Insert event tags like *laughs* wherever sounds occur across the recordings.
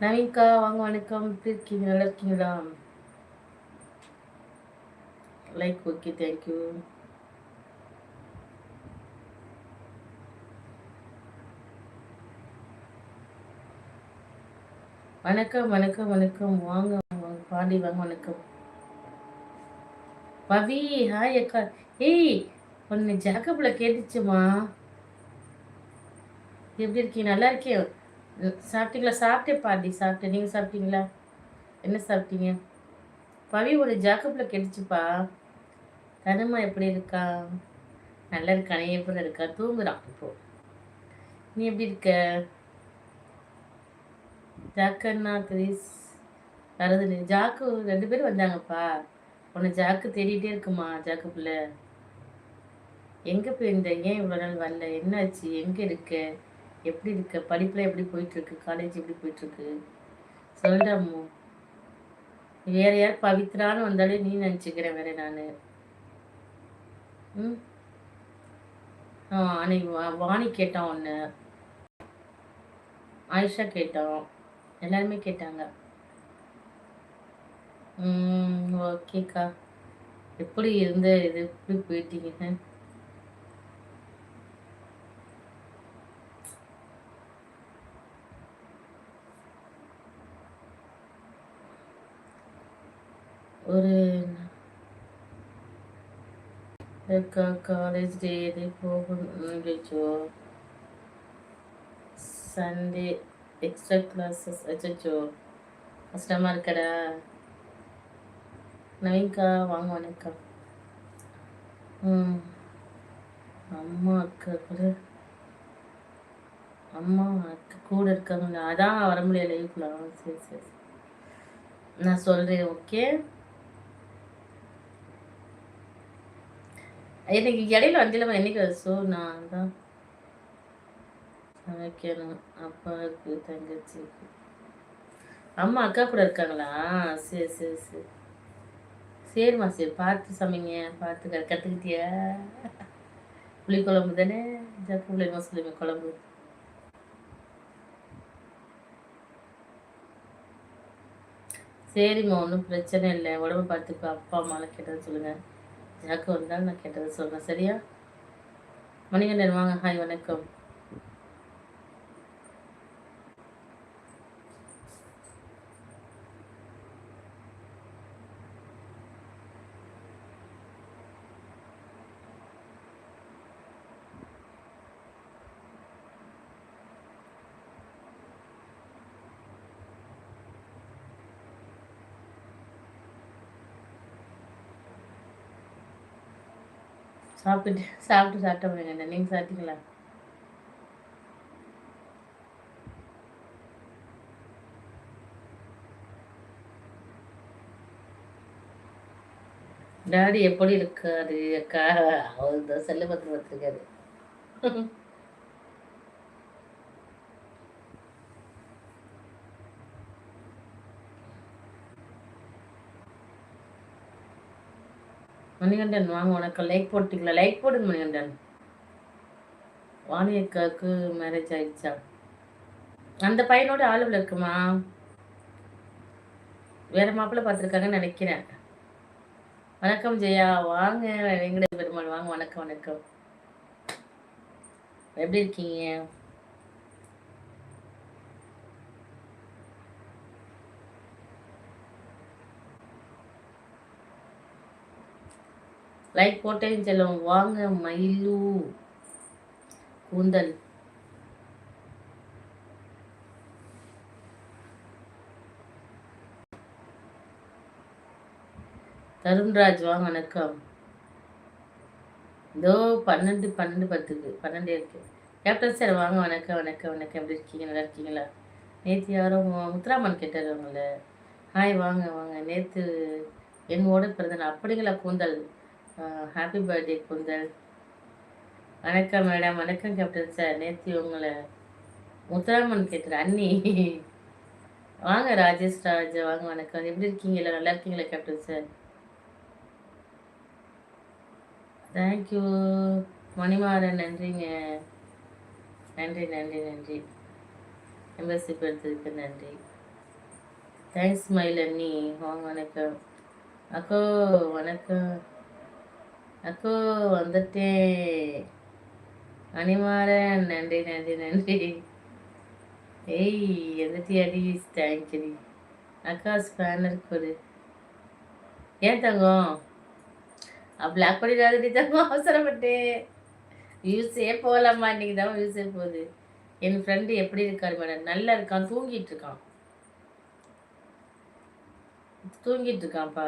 நவீன்கா வாங்க வணக்கம். எப்படி இருக்கீங்க? நல்லா இருக்கீங்களா? லைக் ஓகே தேங்க்யூ வணக்கம் வணக்கம் வணக்கம். வாங்க வாங்க பாண்டி வாங்க வணக்கம் பவி ஹாய் அக்கா. ஏய் ஒன்று ஜாக்கப்ல கேட்டுச்சுமா? எப்படி இருக்கீங்க நல்லா இருக்கேன் சாப்பிட்டீங்களா? சாப்பிட்டே பாட்டி சாப்பிட்டேன். நீங்கள் சாப்பிட்டீங்களா? என்ன சாப்பிட்டீங்க? பவி ஒரு ஜாக்கப்பில் கெடுச்சுப்பா தனுமா எப்படி இருக்கா? நல்லா இருக்கா நீ எப்படி இருக்கா? தூங்குறான் இப்போ. நீ எப்படி இருக்க? ஜாக்கன்னா கிரீஸ் வரது ஜாக்கு ரெண்டு பேரும் வந்தாங்கப்பா. உன்னை ஜாக்கு தேடிட்டே இருக்குமா ஜாக்கு பிள்ளை? எங்கே போயிருந்த ஏன் இவ்வளோ நாள் வரல? என்னாச்சு? எங்கே இருக்க? எப்படி இருக்க? படிப்பில் எப்படி போயிட்டுருக்கு? காலேஜ் எப்படி போயிட்டுருக்கு? சொல்கிறம்மோ வேற யார் பவித்ரான்னு வந்தாலே நீ நினச்சிக்கிறேன் வேற நான். ம்? ஆ அன்னைக்கு வாணி கேட்டான் ஒன்று ஆயிஷா கேட்டான். எல்லாருமே கேட்டாங்க. ஓகேக்கா. எப்படி இருந்த இது? எப்படி போயிட்டீங்க? ஒரு காலேஜ் டெய்லி போகணும் சண்டே எக்ஸ்ட்ரா கிளாஸஸ் அச்சோ கஷ்டமாக இருக்கடா. நவீன்கா வாங்க வணக்கம் ம். அம்மா அக்கா கூட. அம்மா அக்கா கூட இருக்காங்க அதான் வர முடியல லைஃப்ல சரி சரி நான் சொல்கிறேன் ஓகே? எனக்கு இடையில வண்டியில் என்னைக்கு ஸோ நான் தான் சமைக்கணும். அப்பாவுக்கு தங்கச்சிக்கு. அம்மா அக்கா கூட இருக்காங்களா? சரி சரி சரி. சரிம்மா சரி பார்த்து சமைங்க பார்த்து கற்றுக்கிட்டியா புளி குழம்பு தானே? ஜக்கு புளி மசூலி குழம்பு. சரிம்மா ஒன்றும் பிரச்சனை இல்லை. உடம்பு பார்த்துக்கோ அப்பா அம்மாலாம் கேட்டதை சொல்லுங்கள் ஜாக்கு வந்தாலும் நான் கேட்டதை சொல்கிறேன் சரியா? மணிகண்டன் வாங்க. ஹாய் வணக்கம். சாப்பிட்டு சாப்பிட்டு சாப்பிட்ட முடியுங்க நீங்கள் சாப்பிட்டீங்களா? டாடி எப்படி இருக்காரு? அக்கா அவர் தான் செல்ல பத்திரம் வச்சிருக்காரு. மணிகண்டன் வாங்க உனக்கு லைக் போட்டிங்களா? லைக் போடுங்க மணிகண்டன். வாணி அக்காவுக்கு மேரேஜ் ஆயிடுச்சா? அந்த பையனோட ஆளுவில் இருக்குமா? வேற மாப்பிள்ள பார்த்துருக்காங்கன்னு நினைக்கிறேன். வணக்கம் ஜெயா. வாங்க வெங்கடேஷ் பெருமாள். வாங்க வணக்கம் வணக்கம். எப்படி இருக்கீங்க? லைக் போட்டேன்னு செல்லும் வாங்க மயிலு. கூந்தல். தருண்ராஜ் வாங்க வணக்கம். இதோ பன்னெண்டு பன்னெண்டு பத்துக்கு பன்னெண்டு இருக்கு. கேப்டன் சார் வாங்க வணக்கம் வணக்கம் வணக்கம். எப்படி இருக்கீங்க? நல்லா இருக்கீங்களா? நேற்று யாரும் முத்துராமன் கேட்டார் அவங்கள ஹாய் வாங்க வாங்க. நேற்று என்னோட பிறந்த அப்படிங்களா கூந்தல்? ஹாப்பி பர்த்டே குந்தல். வணக்கம் மேடம் வணக்கம் கேப்டன் சார் நேற்று உங்களை முத்துராமன் கேட்குற அண்ணி. வாங்க ராஜேஷ் ராஜா வாங்க வணக்கம். எப்படி இருக்கீங்களா நல்லா இருக்கீங்களா கேப்டன் சார் தேங்க்யூ மணிமாறன் நன்றிங்க. நன்றி நன்றி நன்றி. மெம்பர்ஷிப் எடுத்ததுக்கு நன்றி. தேங்க்ஸ் மயில் அண்ணி. வாங்க வணக்கம். அக்கோ வணக்கம். அக்கோ வந்துட்டேன் மணிமாறன் நன்றி நன்றி நன்றி. ஏய் எந்திரியாடி தேங்க்யூடி அக்கா ஸ்பேனர் கொடு. ஏன் தங்கம்? பிளாக் பண்ணிடாதடி தங்கம் அவசரப்பட்டேன். வியூஸே போகலாமா இன்னைக்கு தான் வியூஸே போகுது. என் ஃப்ரெண்டு எப்படி இருக்காரு மேடம் நல்லா இருக்கான் தூங்கிட்டு இருக்கான். தூங்கிட்டு இருக்கான்ப்பா.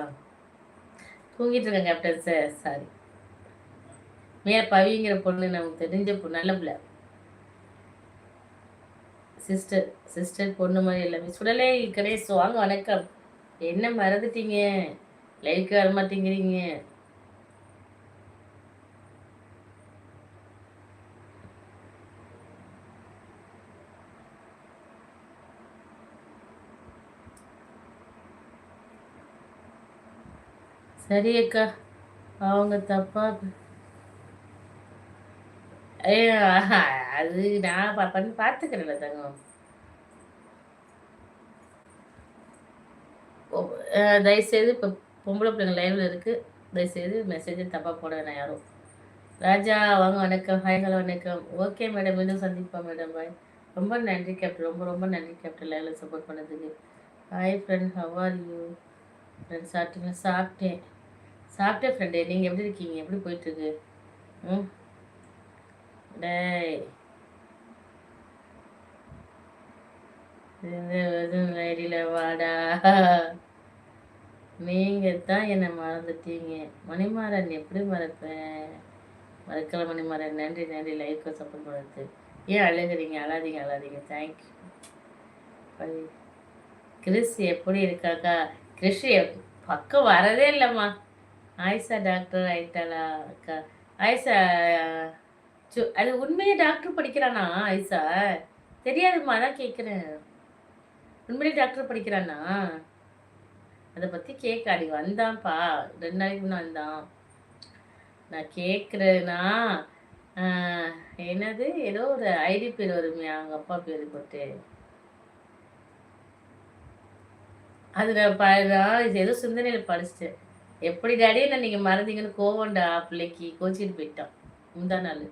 தூங்கிட்டு இருக்கேன் கேப்டன் சார் சாரி மேலே பவிங்கிற பொண்ணு நமக்கு தெரிஞ்ச பொண்ணு நல்ல பிள்ளை. சிஸ்டர் சிஸ்டர் பொண்ணு மாதிரி எல்லாமே. சுடலே கணேஷ் வாங்க வணக்கம். என்ன மறந்துட்டீங்க? லைவுக்கு வர மாட்டேங்கிறீங்க. சரி அக்கா. அவங்க தப்பா அது நான் பாப்பான்னு பண்ணி பார்த்துக்கிறேன்ல தங்கம். தயவுசெய்து இப்போ பொம்பளை பிள்ளைங்க லைவில் இருக்குது தயவுசெய்து மெசேஜ் தப்பாக போட வேணாம் யாரும். ராஜா வாங்க வணக்கம். ஹாய் ஹலோ வணக்கம். ஓகே மேடம் மீண்டும் சந்திப்போம் மேடம் பாய் ரொம்ப நன்றி கேப்டன் ரொம்ப ரொம்ப நன்றி கேப்டன் லைவில் சப்போர்ட் பண்ணதுக்கு. Hi friend how are you friend சாப்பிட்டீங்களா? சாப்பிட்டேன். சாப்பிட்டேன் ஃப்ரெண்டு நீங்கள் எப்படி இருக்கீங்க? எப்படி போயிட்டுருக்கு ம்? டேய். ஐடியில் வாடா. நீங்கள் தான் என்னை மறந்துட்டீங்க. மணிமாறன் எப்படி மறப்பேன்? மறக்கல மணிமாறன். நன்றி நன்றி. லைஃப்க்கு சப்போர்ட் பண்ணுறது ஏன் அழுகுறீங்க? அழாதீங்க அழாதீங்க. தேங்க்யூ கிறிஸ் எப்படி இருக்காக்கா? கிறிஸ் எப்- பக்கம் வரதே இல்லைம்மா. ஆயிஷா டாக்டர் ஆயிட்டாளா அக்கா? ஆயிஷா அது உண்மையே டாக்டர் படிக்கிறானா ஐசா? தெரியாதும்மா அதான் கேட்குறேன் உண்மையிலே டாக்டர் படிக்கிறானா? அதை பற்றி கேட்காடி வந்தான்ப்பா. ரெண்டு நாளைக்கு முன்னே வந்தான். நான் கேட்குறேன்னா என்னது? ஏதோ ஒரு ஐடி பேர் வருமே அவங்க அப்பா பேர் போட்டு. அது நான் இது ஏதோ சிந்தனையில் படிச்சிட்டேன். எப்படி டேடி என்ன நீங்கள் மறந்தீங்கன்னு கோவம்டா பிள்ளைக்கு. கோச்சிட்டு போயிட்டான். முந்தா நாள்.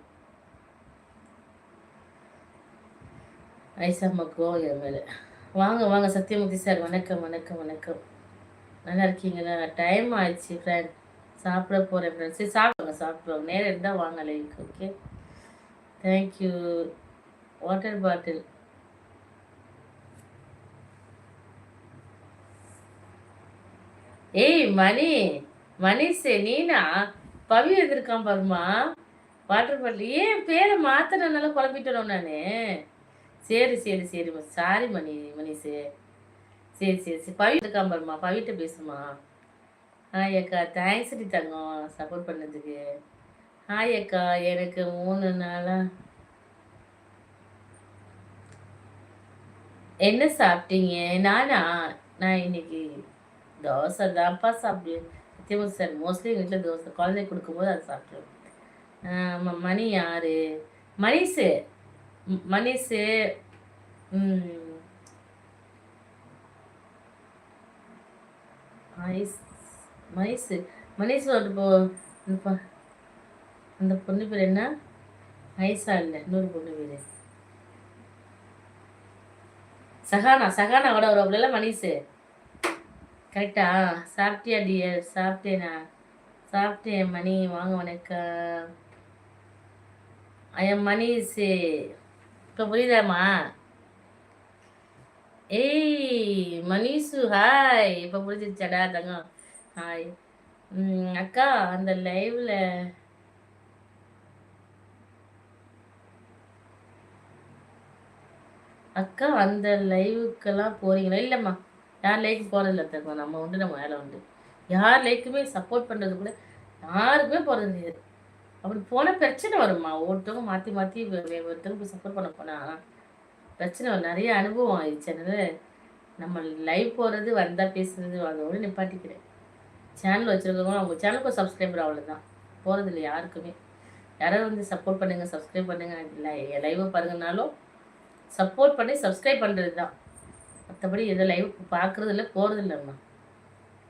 ஐசாம்மா கோவம் என் மேலே. வாங்க வாங்க சத்யமூர்த்தி சார் வணக்கம் வணக்கம் வணக்கம். நல்லா இருக்கீங்களா? டைம் ஆயிடுச்சு ஃப்ரெண்ட் சாப்பிட போகிறேன் ஃப்ரெண்ட்ஸ் சரி சாப்பிடுங்க சாப்பிடுவாங்க நேரம் இருந்தால் வாங்க like okay thank you water bottle ஏய் மணி மணிஷே நீனா? பவி வந்திருக்கான் பாருமா வாட்டர் பாட்டில் ஏன் பேரை மாத்திரனால குழம்பிட்டணும் நான்? சரி சரி சரி சாரி மணி மணிஷு சரி சரி சரி. பவி இருக்கான் பாருமா பவிட்ட பேசுமா? ஹாய் அக்கா. தேங்க்ஸ் டி தங்கம் சப்போர்ட் பண்ணதுக்கு. ஹாய் அக்கா. எனக்கு மூணு நாளா. என்ன சாப்பிட்டீங்க? நானா? நான் இன்னைக்கு தோசை தான்ப்பா சாப்பிடுவேன். சத்தியமாக சார் மோஸ்ட்லி வீட்டில் தோசை. குழந்தைக்கு கொடுக்கும்போது அதை சாப்பிடுவேன் ஆமாம் மணி யாரு? மணிஷு மனிஷு மணிஷு மனிசு மணிஷ் ஒரு போ அந்த பொண்ணு பேர் என்ன? ஐசா இல்லை இன்னொரு பொண்ணு பேர். சகானா சகானாவோட ஒரு அப்படில மனிஷு கரெக்டா சாப்பிட்டியா டியர் சாப்பிட்டேனா? சாப்பிட்டேன் மணி வாங்க வணக்கம். ஐயம் மணிஷு இப்போ புரியுதாம்மா? ஏய் மணிஷு ஹாய். இப்போ புரிஞ்சிருச்சாடா தங்கம்? ஹாய். அக்கா அந்த லைவ்ல அக்கா அந்த லைவுக்கெல்லாம் போறீங்களா? இல்லைம்மா யார் லைக் போகிறதில்ல தங்கம். நம்ம உண்டு நம்ம வேலை உண்டு. யார் லைக்குமே சப்போர்ட் பண்ணுறது கூட யாருக்குமே போகிறது கிடையாது அப்படி போனால் பிரச்சனை வருமா ஒருத்தவங்க மாற்றி மாற்றி ஒருத்தவங்க போய் சப்போர்ட் பண்ண போனால் பிரச்சனை வரும். நிறைய அனுபவம் ஆயிடுச்சு. அதனால நம்ம லைவ் போகிறது வந்தால் பேசுறது அதோட நிப்பாட்டிக்கிறேன். சேனல் வச்சுருக்கவங்க அவங்க சேனலுக்கு சப்ஸ்கிரைபர் அவ்வளோதான் போகிறது இல்லை யாருக்குமே. யாராவது வந்து சப்போர்ட் பண்ணுங்கள் சப்ஸ்கிரைப் பண்ணுங்கள் இல்லை லைவை பாருங்கனாலும் சப்போர்ட் பண்ணி சப்ஸ்கிரைப் பண்ணுறது தான் மற்றபடி எதை லைவ் பார்க்குறது இல்லை போகிறது இல்லைம்மா.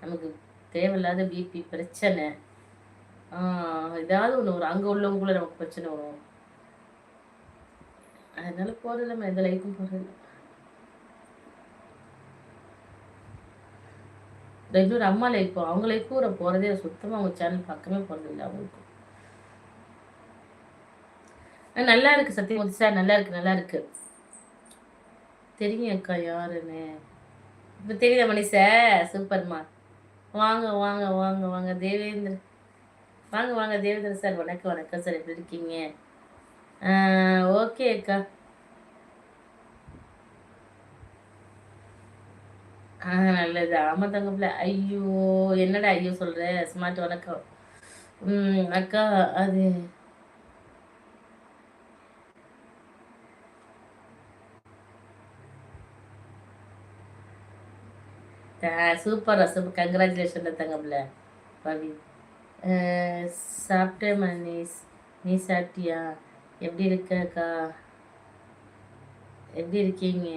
நமக்கு தேவையில்லாத பிபி பிரச்சனை. ஏதாவது ஒன்று வரும். அங்கே உள்ளவங்களும் நமக்கு பிரச்சனை வரும். அதனால போகிறது நம்ம எந்த லைஃப்பும் போகிறது இன்னொரு அம்மா லைஃப் அவங்க லைஃப் கூட போகிறதே சுத்தமாக அவங்க சேனல் பக்கமே போகிறது இல்லை அவங்களுக்கு நல்லா இருக்கு சத்தியம். சார் நல்லா இருக்கு நல்லா இருக்கு. தெரியும் அக்கா யாருன்னு. இப்போ தெரியுதா மணிஷா சூப்பர்மா. வாங்க வாங்க வாங்க வாங்க. தேவேந்திர வாங்க வாங்க. தேவேந்திர சார் வணக்கம் வணக்கம் சார். எப்படி இருக்கீங்க? ஓகே அக்கா. ஆ நல்லது. ஆமாம் தங்கப்பில்ல ஐயோ என்னடா ஐயோ சொல்கிற ஸ்மார்ட் வணக்கம். ம் அக்கா அது சூப்பர் சூப்பர் கங்க்ராச்சுலேஷன் தங்கப்பில்ல பவி. சாப்பிட்டேன் மனிஷ் நீ சாப்பிட்டியா? எப்படி இருக்கக்கா? எப்படி இருக்கீங்க?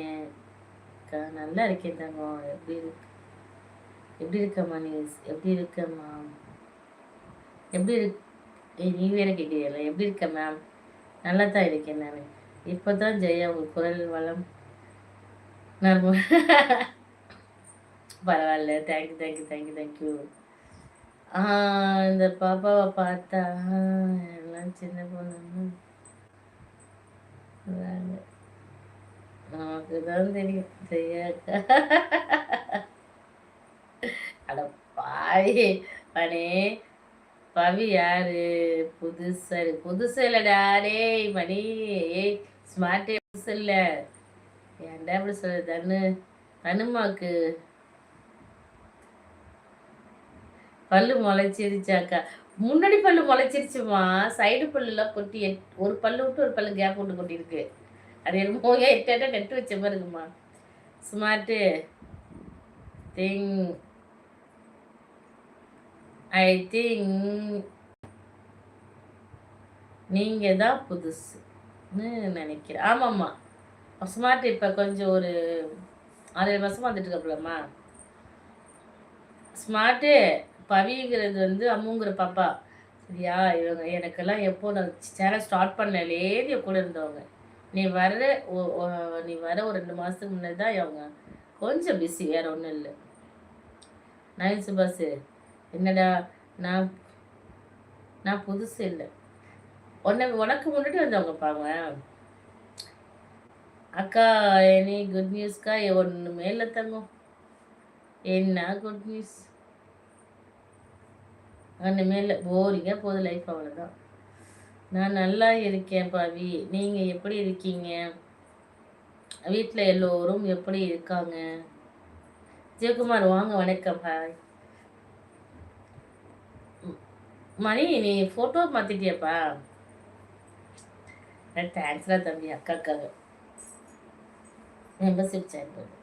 அக்கா நல்லா இருக்கேன் தங்கம் எப்படி இருக்கு எப்படி இருக்க மனிஷ் எப்படி இருக்க மேம் எப்படி இருக்கு நீ வேற கேட்கிறீங்களா எப்படி இருக்க மேம் நல்லா தான் இருக்கேன் நான். இப்போ தான் ஜெயா உங்கள் குரல் வளம் நான் *laughs* பரவாயில்ல. தேங்க்யூ தேங்க்யூ தேங்க்யூ தேங்க்யூ இந்த பாப்பாவை பார்த்தா எல்லாம் சின்ன பொண்ணு நமக்கு தான் தெரியும். செய்யாக்கா அட பாய் பனே பவி யாரு? புதுசு புதுசு இல்லடா. டேய் மணி. ஏய் ஸ்மார்ட் புதுசு இல்லை. ஏன்டா இப்படி சொல்லு தன்னு. தனுமாக்கு. பல்லு முளைச்சிருச்சாக்கா. முன்னாடி பல்லு முளைச்சிருச்சுமா. சைடு பல்லுலாம் கொட்டி ஒரு பல்லு விட்டு ஒரு பல்லு கேப் விட்டு கொட்டியிருக்கு அது என்னமோ எட்டாட்டா நெட்டு வச்ச மாதிரி இருக்குமா ஸ்மார்ட்டு திங் ஐ திங்க் நீங்கள் தான் புதுசுன்னு நினைக்கிறேன். ஆமாம்மா. ஸ்மார்ட் இப்போ கொஞ்சம் ஒரு ஆறு ஏழு மாதமாக வந்துட்டு இருக்கப்பலம்மா. ஸ்மார்ட்டு பவிங்கிறது வந்து அம்முங்கிற பாப்பா. சரியா? இவங்க எனக்கெல்லாம் எப்போ நான் சேனல் ஸ்டார்ட் பண்ணலேது என் கூட இருந்தவங்க. நீ வர்ற நீ வர ஒரு ரெண்டு மாதத்துக்கு முன்னாடி தான் அவங்க கொஞ்சம் பிஸி வேற ஒன்றும் இல்லை. நயன் சுபாஷு? என்னடா? நான் நான் புதுசு இல்லை. உன்னை உனக்கு முன்னாடி வந்தவங்க பாங்க அக்கா எனி குட் நியூஸ்க்கா ஒன்று மேலே தங்கும். என்ன குட் நியூஸ் இனிமேல் போரிங்காக போகுது லைஃப் அவ்வளோதான் நான் நல்லா இருக்கேன் பாவி. நீங்கள் எப்படி இருக்கீங்க? வீட்டில் எல்லோரும் எப்படி இருக்காங்க? ஜெயக்குமார் வாங்க வணக்கம் ஹாய் மணி நீ ஃபோட்டோ மாற்றிட்டியப்பா தேங்க்ஸ்டா தம்பி அக்காக்காக. மெம்பர்ஷிப் ஜாயின் பண்ணு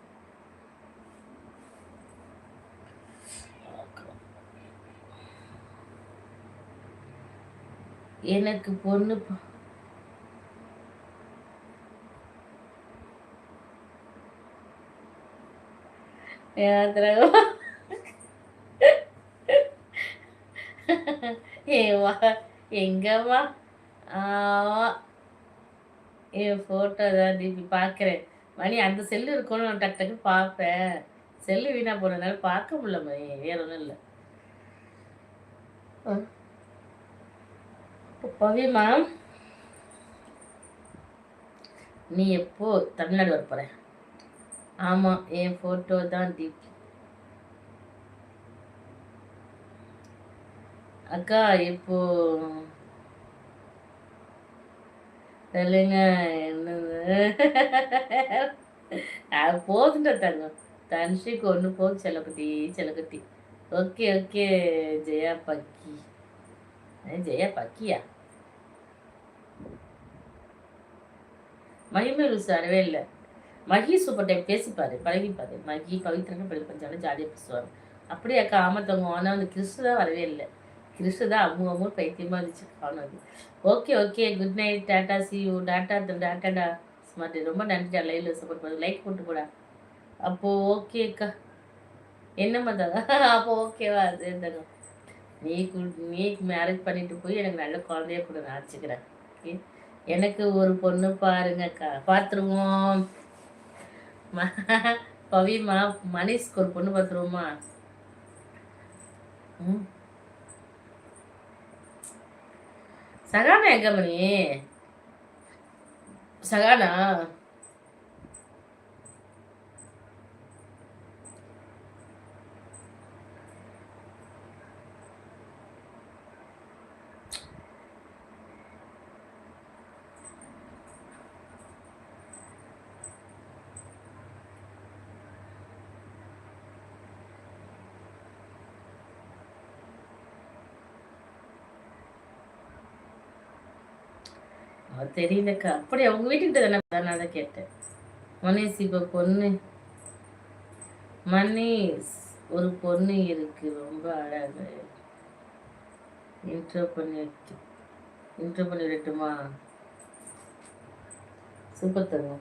எனக்கு பொண்ணு ஏவா எங்கம்மா? என் ஃபோட்டோ தான் டிபி பார்க்குறேன். மணி அந்த செல்லு இருக்கணும் நான் டக்கு டக்குன்னு பார்ப்பேன். செல்லு வீணாக போனதுனால பார்க்க முடியல மணி. வேற ஒன்றும் இல்லை. பவிமா நீ எப்போ தமிழ்நாடு வர போற? ஆமாம் என் ஃபோட்டோ தான் தீப். அக்கா இப்போ சொல்லுங்க என்னது? அது போதுன்ற தங்கம். தனுஷிக்கு ஒன்று போகுது செல்லக்குட்டி செல்லக்குட்டி. ஓகே ஓகே ஜெயா பக்கி. ஜெயா பக்கியா? மகிமை ருசி வரவே இல்லை. மகி சூப்பர் டைம் பேசிப்பாரு பழகிப்பாரு. மகி பவித்ரன்னு பழகி பஞ்சாலும் ஜாலியாக பேசுவாங்க. அப்படியே அக்கா ஆமத்தவங்க ஆனால் வந்து கிறிஸ்து தான் வரவே இல்லை. கிறிஸ்து தான் அம்மு அம்மு பைத்தியமாக இருந்துச்சு காணும் okay okay good night tata see you tata டாட்டாடா ஸ்மார்ட் ரொம்ப நன்றிடா லைவ்ல சப்போர்ட் பண்ணு லைக் போட்டு போடா. அப்போது ஓகே அக்கா. என்ன பண்ணுறதா அப்போ ஓகேவா சேர்ந்தாங்க தங்கம் நீ நீ மேரேஜ் பண்ணிட்டு போய் எனக்கு நல்ல குழந்தைய கூட நான் வச்சுக்கிறேன். ஓகே எனக்கு ஒரு பொண்ணு பாருங்கக்கா. பார்த்துருவோம் பவிமா மனிஷ்க்கு ஒரு பொண்ணு பார்த்துருவோமா ம். சகானா எங்க மணி? சகானா? தெரியலக்கா அப்படி அவங்க வீட்டுக்கிட்ட தானே நான் தான் கேட்டேன். மனேஷ் இப்போ பொண்ணு. மனேஷ் ஒரு பொண்ணு இருக்கு ரொம்ப அழகு. இன்ட்ரோ பண்ணி இன்ட்ரோ பண்ணிடட்டுமா? சூப்பர் தங்க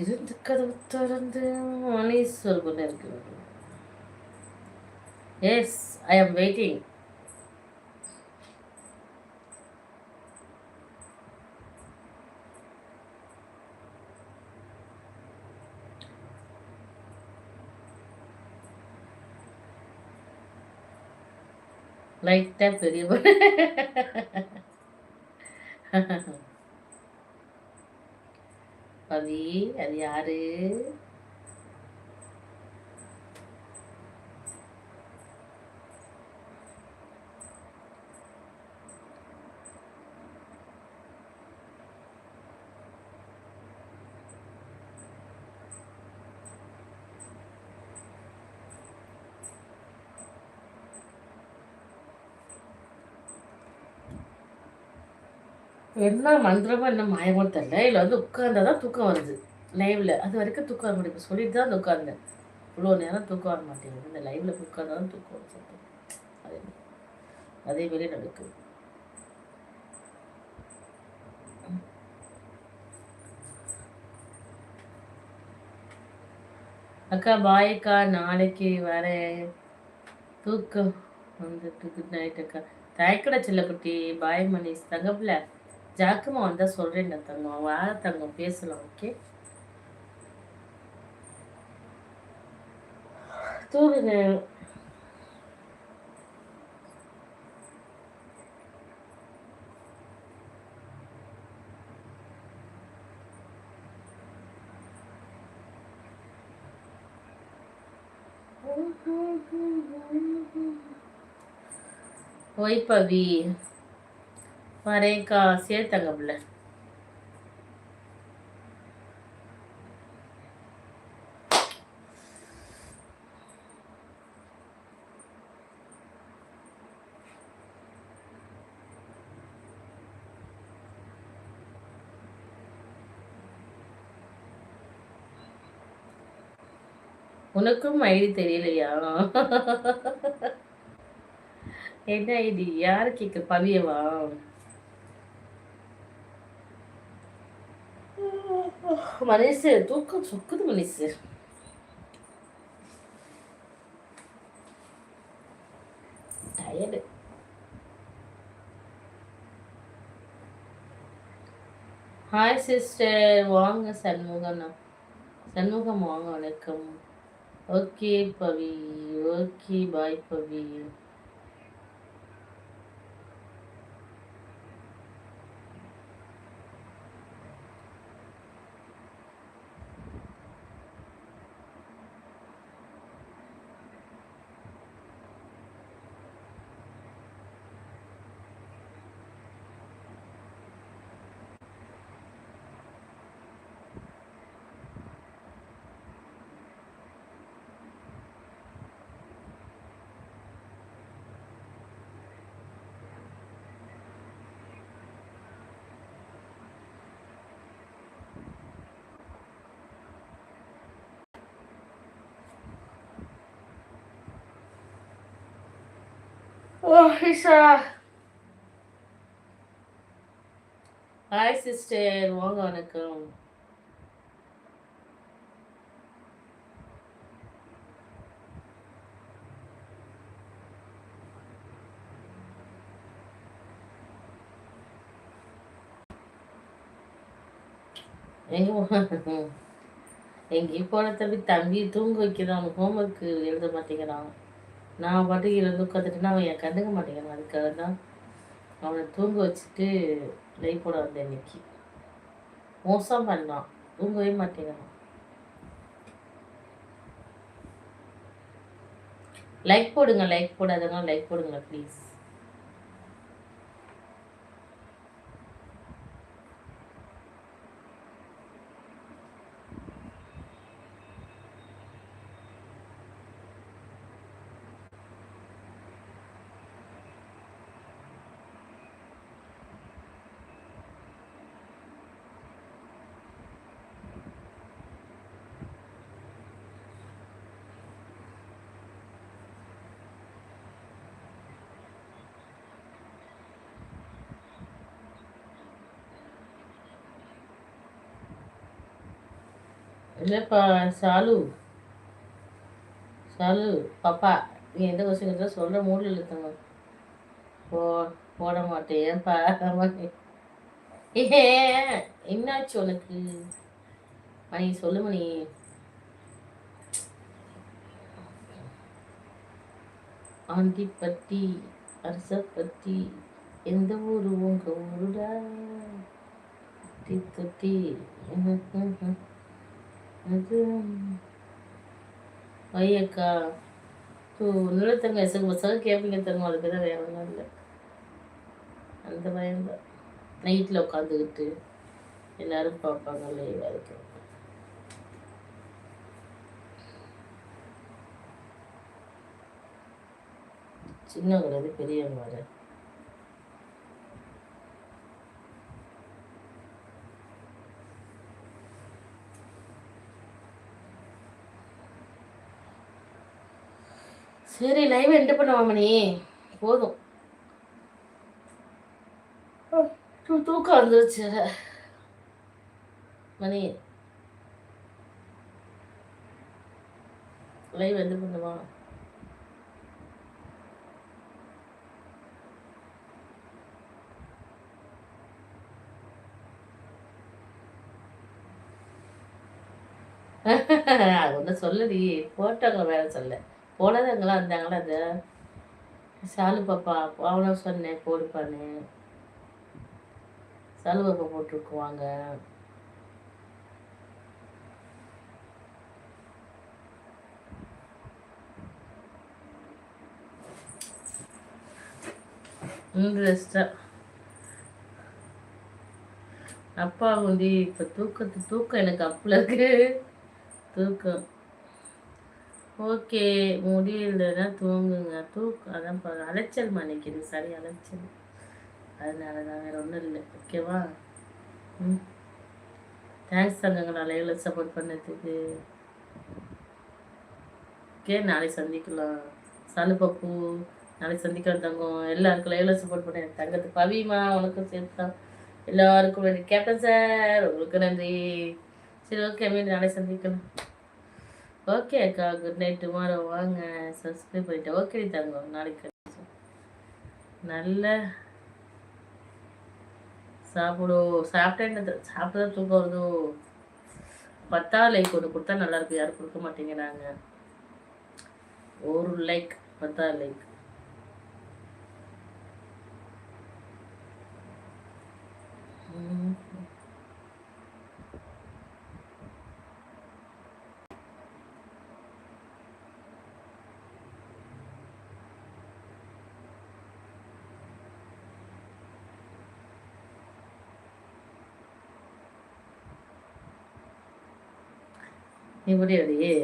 திறந்து கதவு திறந்து மணீஸ்வர் கொண்டு இருக்கிறது எஸ் ஐ ஆம் வெயிட்டிங் லைட்டாக பெரிய *laughs* பவி அது யாரு என்ன மந்திரமோ என்ன மாயமோ தெரியல. இல்லை வந்து உட்கார்ந்தா தான் தூக்கம் வருது. லைவில் அது வரைக்கும் தூக்கம் வர முடியும் இப்போ சொல்லிட்டு தான் உட்கார்ந்தேன். இவ்வளோ நேரம் தூக்கம் வர மாட்டேங்குது. இந்த லைவில் உட்கார்ந்தா தான் தூக்கம் வரும் அதே அதே மாதிரி நடக்குது. அக்கா பாய்க்கா நாளைக்கு வரேன். தூக்கம் வந்துட்டு குட் நைட் அக்கா. தயக்கடை செல்லக்குட்டி. பாய் மணிஷ் தங்கப்பில்ல ஜாக்கம்மா வந்தால் சொல்கிறேன் தங்கம் வாழ தங்கம் பேசலாம் ஓகே தூங்குங்க. *laughs* ஒய் பவி. வரேன்க்கா சேர்த்தாங்க பிள்ளை உனக்கும் ஐடி தெரியலையா? *laughs* என்ன ஐடி? யாரு கேட்க பவியவா? மனசு தூக்கம் சொக்குது மனசு டயர்டு ஹாய் சிஸ்டர் வாங்க சண்முகம் சண்முகம் வாங்க வணக்கம் okay Pavi okay bye Pavi oh Isha hi sister வாங்க வணக்கம் எங்கே எங்கேயும் போன தம்பி தம்பி தூங்க வைக்கிறான். ஹோம்ஒர்க்கு எழுத மாட்டேங்கிறான். நான் பாட்டுக்கு இருந்து உட்காந்துட்டுனா அவன் என் கண்டுக்க மாட்டேங்கிறான். அதுக்காக தான் அவனை தூங்க வச்சுட்டு லைஃப் போட வந்தேன் இன்னைக்கு. மோசம் பண்ணான். தூங்கவே மாட்டேங்கிறான். லைக் போடுங்க லைக் போடாதவங்க லைக் போடுங்க ப்ளீஸ் இல்லைப்பா சாலு? சாலு பாப்பா நீ எந்த கொஸ்டின் கேட்டால் சொல்கிற மூடில் இழுத்தங்க போ போட மாட்டேன் ஏன்பா? ஏ என்னாச்சு உனக்கு? மணி சொல்லு மணி அர்சத் பத்தி எந்த ஊரு உங்க ஊருடா? தொட்டி அது ஐயக்கா ஓ நிலத்தங்க எசகு பசங்க கேட்பீங்க தருங்க அது பேர் வேற ஒன்றும் இல்லை. அந்த பயம்தான். நைட்டில் உட்காந்துக்கிட்டு எல்லாரும் பார்ப்பாங்க லைவாக அதுக்கு சின்ன பெரியவங்க வர சரி லைவ் எண்ட் பண்ணுவா மணி போதும். தூக்கம் வந்துருச்சு மணி. லைவ் எண்ட் பண்ணுவா அது ஒன்றும் சொல்லடி போட்டவங்க வேலை சொல்ல. போனதங்களாம் இருந்தாங்களா அது? சாலு பாப்பா அவனை சொன்னேன் போடுப்பான்னு. சாலு பாப்பா போட்டிருக்குவாங்க. இன்ட்ரெஸ்டாக அப்பா வந்து இப்போ தூக்கத்து தூக்கம் எனக்கு அப்பல இருக்கு தூக்கம். ஓகே முடியலன்னா தூங்குங்க. தூக்கம் அதான் அலைச்சல் நினைக்கிது சரி அலைச்சல். அதனால தான் வேறு ஒன்றும் இல்லை. ஓகேவா ம். தேங்க்ஸ் தங்கங்களா லைவில் சப்போர்ட் பண்ணதுக்கு. ஓகே நாளை சந்திக்கலாம். சலுப்பப்பூ நாளை சந்திக்கலாம் தங்கம். எல்லாருக்கும் லைவ்ல சப்போர்ட் பண்ணேன் தங்கத்து பவிமா உனக்கும் சேர்த்து. தான் எல்லாருக்கும் நன்றி கேப்டன் சார் உங்களுக்கு நன்றி. சரி ஓகே மீன் நாளை சந்திக்கலாம். ஓகே அக்கா குட் நைட் டுமாரோ வாங்க. சப்ஸ்கிரைப் பண்ணிட்டு ஓகே தாங்க நாளைக்கு நல்ல சாப்பிடும் சாப்பிட்டு தான் தூக்கம் வருதோ? பத்தா லைக் ஒன்று கொடுத்தா நல்லாயிருக்கும் யாரும் கொடுக்க மாட்டேங்கிறாங்க. ஒரு லைக் பத்தா லைக் இப்படி அப்படியே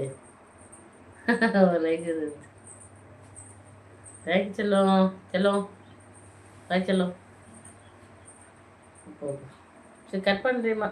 *laughs* லைக் லைக் செல்லும் செல்லும். லைக் செல்லும். சரி கட் பண்ணுறேம்மா